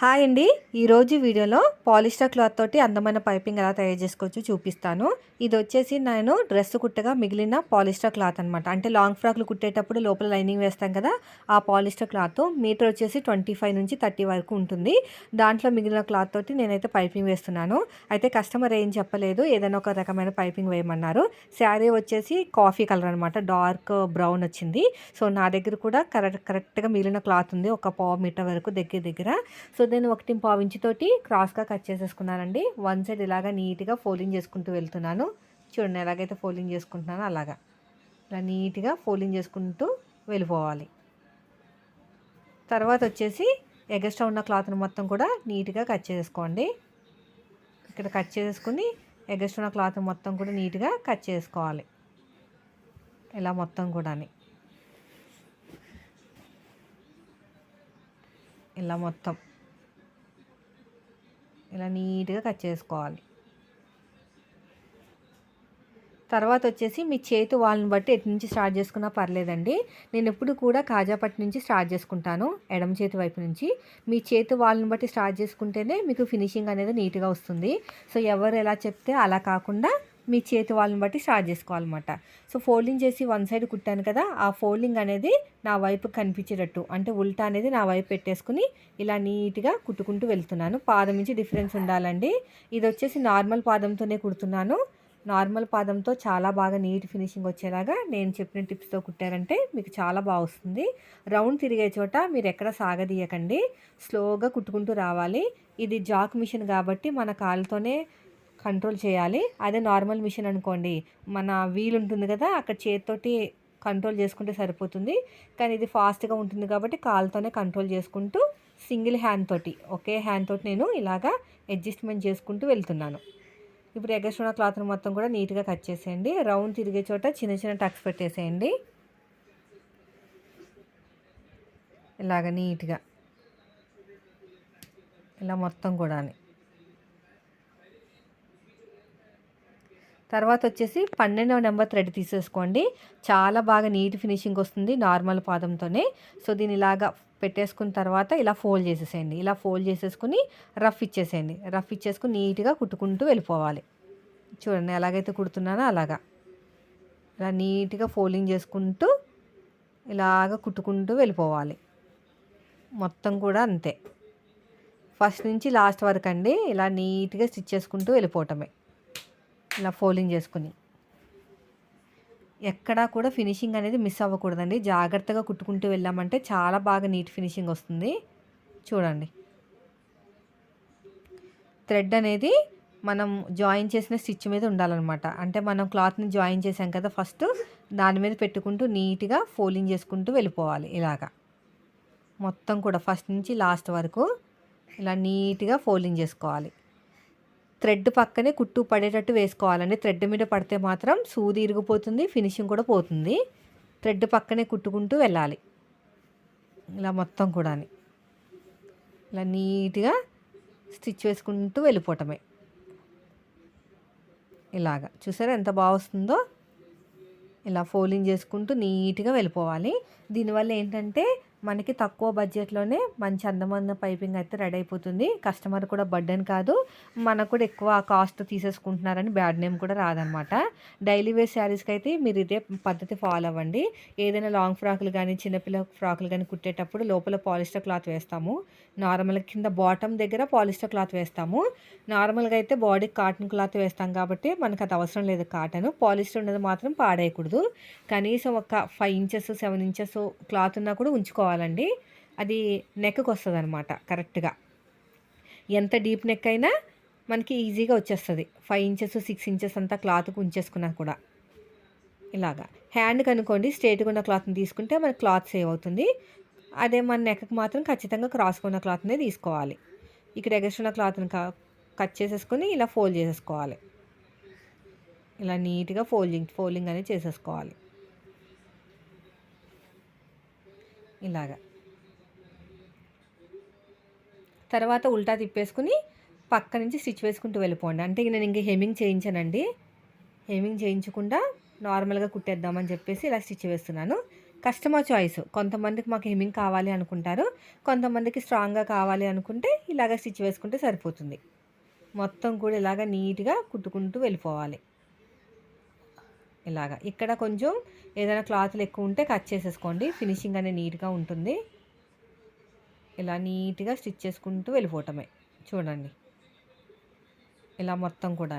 Hi అండి. ఈరోజు వీడియోలో పాలిస్టర్ క్లాత్ తోటి అందమైన పైపింగ్ ఎలా తయారు చేసుకోవచ్చు చూపిస్తాను. ఇది వచ్చేసి నేను డ్రెస్ కుట్టగా మిగిలిన పాలిస్టర్ క్లాత్ అనమాట అంటే లాంగ్ ఫ్రాక్లు కుట్టేటప్పుడు లోపల లైనింగ్ వేస్తాం కదా ఆ పాలిస్టర్ క్లాత్ మీటర్ వచ్చేసి ట్వంటీ ఫైవ్ నుంచి థర్టీ వరకు ఉంటుంది. దాంట్లో మిగిలిన క్లాత్ తోటి నేనైతే పైపింగ్ వేస్తున్నాను. అయితే కస్టమర్ ఏం చెప్పలేదు ఏదైనా ఒక రకమైన పైపింగ్ వేయమన్నారు. శారీ వచ్చేసి కాఫీ కలర్ అనమాట డార్క్ బ్రౌన్ వచ్చింది. సో నా దగ్గర కూడా కరెక్ట్ కరెక్ట్గా మిగిలిన క్లాత్ ఉంది ఒక పావు మీటర్ వరకు దగ్గర దగ్గర. సో నేను ఒకటి పావు ఇంచుతోటి క్రాస్గా కట్ చేసేసుకున్నానండి. వన్ సైడ్ ఇలాగా నీట్గా ఫోల్డింగ్ చేసుకుంటూ వెళ్తున్నాను. చూడండి ఎలాగైతే ఫోల్డింగ్ చేసుకుంటున్నానో అలాగా. ఇలా నీట్గా ఫోల్డింగ్ చేసుకుంటూ వెళ్ళిపోవాలి. తర్వాత వచ్చేసి ఎగస్ట్రా ఉన్న క్లాత్ని మొత్తం కూడా నీట్గా కట్ చేసుకోండి. ఇక్కడ కట్ చేసుకుని ఎగస్ట్రా ఉన్న క్లాత్ మొత్తం కూడా నీట్గా కట్ చేసుకోవాలి. ఇలా మొత్తం కూడా ఇలా మొత్తం. ఇలా నీట్గా కట్ చేసుకోవాలి. తర్వాత వచ్చేసి మీ చేతి వాళ్ళని బట్టి ఎటు నుంచి స్టార్ట్ చేసుకున్నా పర్లేదండి. నేను ఎప్పుడు కూడా కాజాపట్టి నుంచి స్టార్ట్ చేసుకుంటాను ఎడమ చేతి వైపు నుంచి. మీ చేతి వాళ్ళని బట్టి స్టార్ట్ చేసుకుంటేనే మీకు ఫినిషింగ్ అనేది నీట్గా వస్తుంది. సో ఎవరు ఎలా చెప్తే అలా కాకుండా మీ చేతి వాళ్ళని బట్టి స్టార్ట్ చేసుకోవాలన్నమాట. సో ఫోల్డింగ్ చేసి వన్ సైడ్ కుట్టాను కదా ఆ ఫోల్డింగ్ అనేది నా వైపు కనిపించేటట్టు అంటే ఉల్టా అనేది నా వైపు పెట్టేసుకుని ఇలా నీట్గా కుట్టుకుంటూ వెళ్తున్నాను. పాదం నుంచి డిఫరెన్స్ ఉండాలండి. ఇది వచ్చేసి నార్మల్ పాదంతోనే కుడుతున్నాను. నార్మల్ పాదంతో చాలా బాగా నీట్ ఫినిషింగ్ వచ్చేలాగా నేను చెప్పిన టిప్స్తో కుట్టారంటే మీకు చాలా బాగా వస్తుంది. రౌండ్ తిరిగే చోట మీరు ఎక్కడ సాగదీయకండి. స్లోగా కుట్టుకుంటూ రావాలి. ఇది జాక్ మిషన్ కాబట్టి మన కాలుతోనే కంట్రోల్ చేయాలి. అదే నార్మల్ మిషన్ అనుకోండి. మన వీల్ ఉంటుంది కదా అక్కడ చేతితోటి కంట్రోల్ చేసుకుంటే సరిపోతుంది. కానీ ఇది ఫాస్ట్గా ఉంటుంది కాబట్టి కాలుతోనే కంట్రోల్ చేసుకుంటూ సింగిల్ హ్యాండ్ తోటి ఒకే హ్యాండ్ తోటి నేను ఇలాగా అడ్జస్ట్మెంట్ చేసుకుంటూ వెళ్తున్నాను. ఇప్పుడు ఎగస్ట్రా క్లాత్ని మొత్తం కూడా నీట్గా కట్ చేసేయండి. రౌండ్ తిరిగే చోట చిన్న చిన్న టక్స్ పెట్టేసేయండి. ఇలాగ నీట్గా. ఇలా మొత్తం కూడా తర్వాత వచ్చేసి పన్నెండవ నెంబర్ థ్రెడ్ తీసేసుకోండి. చాలా బాగా నీట్ ఫినిషింగ్ వస్తుంది నార్మల్ పాదంతోనే. సో దీని ఇలాగా పెట్టేసుకున్న తర్వాత ఇలా ఫోల్డ్ చేసేసేయండి. ఇలా ఫోల్డ్ చేసేసుకుని రఫ్ ఇచ్చేసేయండి. రఫ్ ఇచ్చేసుకుని నీట్గా కుట్టుకుంటూ వెళ్ళిపోవాలి. చూడండి ఎలాగైతే కుడుతున్నానో అలాగా. ఇలా నీట్గా ఫోల్డింగ్ చేసుకుంటూ ఇలాగ కుట్టుకుంటూ వెళ్ళిపోవాలి. మొత్తం కూడా అంతే. ఫస్ట్ నుంచి లాస్ట్ వరకు అండి ఇలా నీట్గా స్టిచ్ చేసుకుంటూ వెళ్ళిపోవటమే. ఇలా ఫోల్డింగ్ చేసుకుని. ఎక్కడా కూడా ఫినిషింగ్ అనేది మిస్ అవ్వకూడదండి. జాగ్రత్తగా కుట్టుకుంటూ వెళ్ళామంటే చాలా బాగా నీట్ ఫినిషింగ్ వస్తుంది. చూడండి. థ్రెడ్ అనేది మనం జాయిన్ చేసిన స్టిచ్ మీద ఉండాలన్నమాట. అంటే మనం క్లాత్ని జాయిన్ చేసాం కదా ఫస్ట్ దాని మీద పెట్టుకుంటూ నీట్గా ఫోల్డింగ్ చేసుకుంటూ వెళ్ళిపోవాలి ఇలాగా. మొత్తం కూడా ఫస్ట్ నుంచి లాస్ట్ వరకు ఇలా నీట్గా ఫోల్డింగ్ చేసుకోవాలి. థ్రెడ్ పక్కనే కుట్టు పడేటట్టు వేసుకోవాలండి. థ్రెడ్ మీద పడితే మాత్రం సూది ఇరిగిపోతుంది ఫినిషింగ్ కూడా పోతుంది. థ్రెడ్ పక్కనే కుట్టుకుంటూ వెళ్ళాలి. ఇలా మొత్తం కూడా ఇలా నీట్గా స్టిచ్ వేసుకుంటూ వెళ్ళిపోవటమే. ఇలాగా. చూసారా ఎంత బాగా వస్తుందో? ఇలా ఫోల్డింగ్ చేసుకుంటూ నీట్గా వెళ్ళిపోవాలి. దీనివల్ల ఏంటంటే మనకి తక్కువ బడ్జెట్లోనే మంచి అందమైన పైపింగ్ అయితే రెడీ అయిపోతుంది. కస్టమర్ కూడా బర్డెన్ కాదు. మనకు కూడా ఎక్కువ కాస్ట్ తీసేసుకుంటున్నారని బ్యాడ్ నేమ్ కూడా రాదనమాట. డైలీ వేర్ శారీస్కి అయితే మీరు ఇదే పద్ధతి ఫాలో అవ్వండి. ఏదైనా లాంగ్ ఫ్రాకులు కానీ చిన్నపిల్ల ఫ్రాకులు కానీ కుట్టేటప్పుడు లోపల పాలిస్టర్ క్లాత్ వేస్తాము. నార్మల్ కింద బాటమ్ దగ్గర పాలిస్టర్ క్లాత్ వేస్తాము. నార్మల్గా అయితే బాడీకి కాటన్ క్లాత్ వేస్తాం కాబట్టి మనకు అది అవసరం లేదు కాటన్. పాలిస్టర్ ఉన్నది మాత్రం పాడేయకూడదు. కనీసం ఒక five inches seven inches cloth ఉన్నా కూడా ఉంచుకోవాలి. ఉంచుకోవాలండి అది నెక్కి వస్తుంది అనమాట కరెక్ట్గా. ఎంత డీప్ నెక్ అయినా మనకి ఈజీగా వచ్చేస్తుంది. ఫైవ్ ఇంచెస్ సిక్స్ ఇంచెస్ అంతా క్లాత్కు ఉంచేసుకున్నా కూడా. ఇలాగా. హ్యాండ్ కనుకోండి స్ట్రేట్గా ఉన్న క్లాత్ని తీసుకుంటే మనకి క్లాత్ సేవ్ అవుతుంది. అదే మన నెక్కి మాత్రం ఖచ్చితంగా క్రాస్కున్న ఉన్న క్లాత్నే తీసుకోవాలి. ఇక్కడ ఎగస్ట్రున్న క్లాత్ని కట్ చేసేసుకొని ఇలా ఫోల్డ్ చేసేసుకోవాలి. ఇలా నీట్గా ఫోల్డింగ్ ఫోల్డింగ్ అనేది చేసేసుకోవాలి. ఇలాగా. తర్వాత ఉల్టా తిప్పేసుకుని పక్క నుంచి స్టిచ్ వేసుకుంటూ వెళ్ళిపోండి. అంటే నేను ఇంక హెమింగ్ చేయించానండి. హెమింగ్ చేయించకుండా నార్మల్గా కుట్టేద్దామని చెప్పేసి ఇలా స్టిచ్ వేస్తున్నాను. Customer choice. కొంతమందికి మాకు హెమింగ్ కావాలి అనుకుంటారు. కొంతమందికి స్ట్రాంగ్గా కావాలి అనుకుంటే ఇలాగ స్టిచ్ వేసుకుంటే సరిపోతుంది. మొత్తం కూడా ఇలాగ నీట్గా కుట్టుకుంటూ వెళ్ళిపోవాలి. ఇలాగ. ఇక్కడ కొంచెం ఏదైనా క్లాత్లు ఎక్కువ ఉంటే కట్ చేసేసుకోండి. ఫినిషింగ్ అనేది నీట్గా ఉంటుంది. ఇలా నీట్గా స్టిచ్ చేసుకుంటూ వెళ్ళిపోవటమే. చూడండి. ఇలా మొత్తం కూడా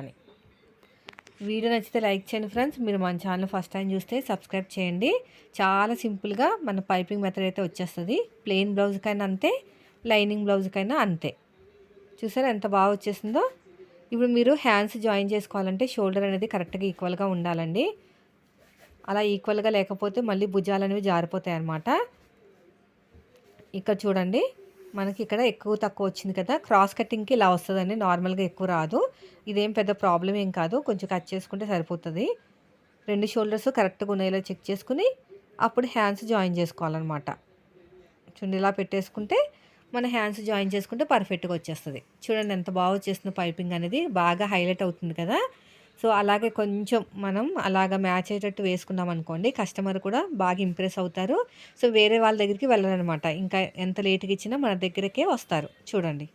వీడియో నచ్చితే లైక్ చేయండి ఫ్రెండ్స్. మీరు మన ఛానల్ ఫస్ట్ టైం చూస్తే సబ్స్క్రైబ్ చేయండి. చాలా సింపుల్గా మన పైపింగ్ మెథడ్ అయితే వచ్చేస్తుంది. ప్లెయిన్ బ్లౌజ్కైనా అంతే లైనింగ్ బ్లౌజ్కైనా అంతే. చూసారా ఎంత బాగా వచ్చేసిందో? ఇప్పుడు మీరు హ్యాండ్స్ జాయిన్ చేసుకోవాలంటే షోల్డర్ అనేది కరెక్ట్గా ఈక్వల్గా ఉండాలండి. అలా ఈక్వల్గా లేకపోతే మళ్ళీ భుజాలు అనేవి జారిపోతాయి అన్నమాట. ఇక్కడ చూడండి మనకి ఇక్కడ ఎక్కువ తక్కువ వచ్చింది కదా. క్రాస్ కటింగ్కి ఇలా వస్తుందండి నార్మల్గా ఎక్కువ రాదు. ఇదేం పెద్ద ప్రాబ్లం ఏం కాదు కొంచెం కట్ చేసుకుంటే సరిపోతుంది. రెండు షోల్డర్స్ కరెక్ట్గా ఉన్నాయో చెక్ చేసుకుని అప్పుడు హ్యాండ్స్ జాయిన్ చేసుకోవాలన్నమాట. చుండి ఇలా పెట్టేసుకుంటే మన హ్యాండ్స్ జాయిన్ చేసుకుంటే పర్ఫెక్ట్గా వచ్చేస్తుంది. చూడండి ఎంత బాగా వచ్చేస్తుంది పైపింగ్ అనేది. బాగా హైలైట్ అవుతుంది కదా. సో అలాగే కొంచెం మనం అలాగ మ్యాచ్ అయ్యేటట్టు వేసుకున్నాం అనుకోండి కస్టమర్ కూడా బాగా ఇంప్రెస్ అవుతారు. సో వేరే వాళ్ళ దగ్గరికి వెళ్ళరనమాట. ఇంకా ఎంత లేట్గా ఇచ్చినా మన దగ్గరకే వస్తారు. చూడండి.